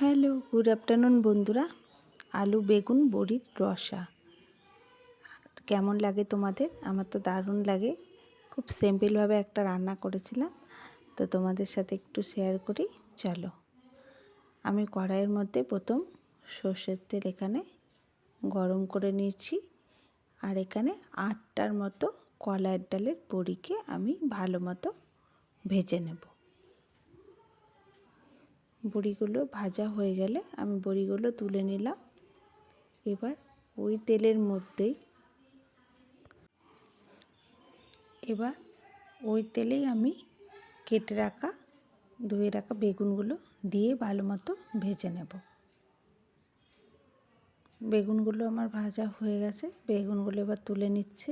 Hello, good afternoon বন্ধুরা। আলু, বেগুন, বড়ির রসা। কেমন লাগে তোমাদের? আমার তো দারুণ লাগে। খুব সিম্পলভাবে একটা রান্না করেছিলাম। তো তোমাদের সাথে একটু শেয়ার করি। চলো। আমি কড়াইয়ের মধ্যে প্রথম সর্ষের তেল এখানে গরম করে নিয়েছি। আর এখানে আটটার মতো কলাইয়ের ডালের বড়িকে আমি ভালো মতো ভেজে নেব। বড়িগুলো ভাজা হয়ে গেলে আমি বড়িগুলো তুলে নিলাম। এবার ওই তেলের মধ্যেই এবার ওই তেলেই আমি কেটে রাখা, ধুয়ে রাখা বেগুনগুলো দিয়ে ভালো মতো ভেজে নেব। বেগুনগুলো আমার ভাজা হয়ে গেছে, বেগুনগুলো এবার তুলে নিচ্ছে।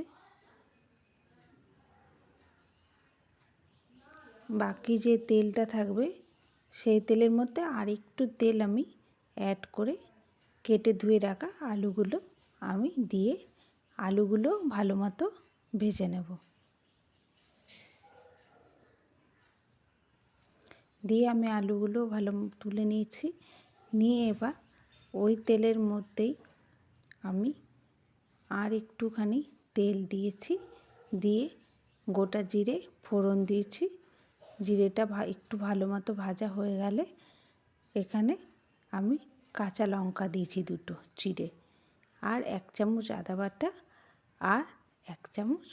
বাকি যে তেলটা থাকবে সেই তেলের মধ্যে আর একটু তেল আমি অ্যাড করে কেটে ধুয়ে রাখা আলুগুলো আমি দিয়ে আলুগুলো ভালো মতো ভেজে নেব। দিয়ে আমি আলুগুলো ভালো তুলে নিয়েছি। নিয়ে এবার ওই তেলের মধ্যেই আমি আর একটুখানি তেল দিয়েছি। দিয়ে গোটা জিরে ফোড়ন দিয়েছি। জিরেটা একটু ভালো মতো ভাজা হয়ে গেলে এখানে আমি কাঁচা লঙ্কা দিয়েছি দুটো চিড়ে আর এক চামচ আদা বাটা আর এক চামচ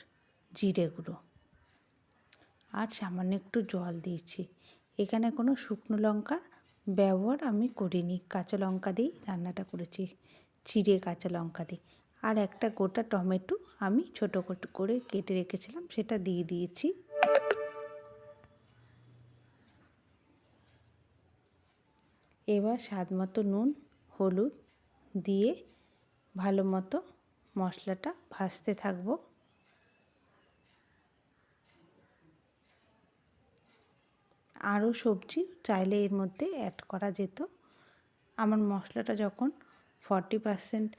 জিরে গুঁড়ো। আর সামান্য একটু জল দিয়েছি। এখানে কোনো শুকনো লঙ্কার ব্যবহার আমি করিনি। কাঁচা লঙ্কা দিয়েই রান্নাটা করেছি। চিড়ে কাঁচা লঙ্কা দিই আর একটা গোটা টমেটো আমি ছোটো করে কেটে রেখেছিলাম, সেটা দিয়ে দিয়েছি। এবার স্বাদ মতো নুন, হলুদ দিয়ে ভালো মতো মশলাটা ভাজতে থাকব। আরও সবজি চাইলে এর মধ্যে অ্যাড করা যেত। আমার মশলাটা যখন ফর্টি পারসেন্ট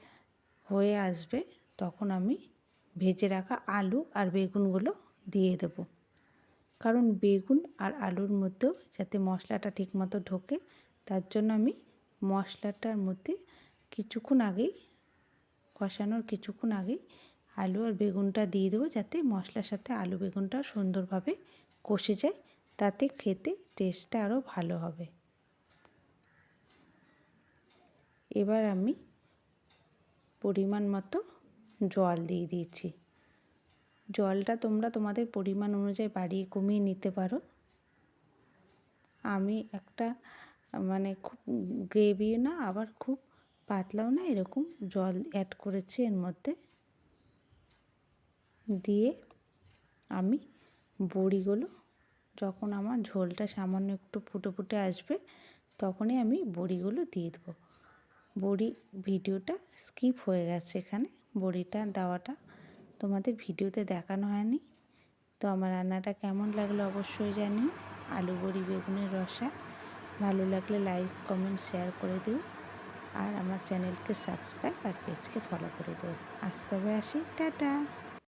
হয়ে আসবে, তখন আমি ভেজে রাখা আলু আর বেগুনগুলো দিয়ে দেবো। কারণ বেগুন আর আলুর মধ্যেও যাতে মশলাটা ঠিকমতো ঢোকে তার জন্য আমি মশলাটার মধ্যে কিছুক্ষণ আগেই, কষানোর কিছুক্ষণ আগেই আলু আর বেগুনটা দিয়ে দেবো যাতে মশলার সাথে আলু বেগুনটা সুন্দরভাবে কষে যায়, তাতে খেতে টেস্টটা আরও ভালো হবে। এবার আমি পরিমাণ মতো জল দিয়ে দিয়েছি। জলটা তোমরা তোমাদের পরিমাণ অনুযায়ী বাড়িয়ে কমিয়ে নিতে পারো। আমি একটা মানে খুব গ্রেভিও না, আবার খুব পাতলাও না, এরকম জল অ্যাড করেছি এর মধ্যে। দিয়ে আমি বড়িগুলো, যখন আমার ঝোলটা সামান্য একটু ফুটে ফুটে আসবে, তখনই আমি বড়িগুলো দিয়ে দেবো। বড়ি ভিডিওটা স্কিপ হয়ে গেছে এখানে, বড়িটা দেওয়াটা তোমাদের ভিডিওতে দেখানো হয়নি। তো আমার রান্নাটা কেমন লাগল অবশ্যই জানিও। আলু বড়ি বেগুনের রসা ভালো লাগলে লাইক, কমেন্ট, শেয়ার করে দিও। আর আমার চ্যানেলকে সাবস্ক্রাইব আর পেজকে ফলো করে দিও। আসতে হবে আসি। টাটা!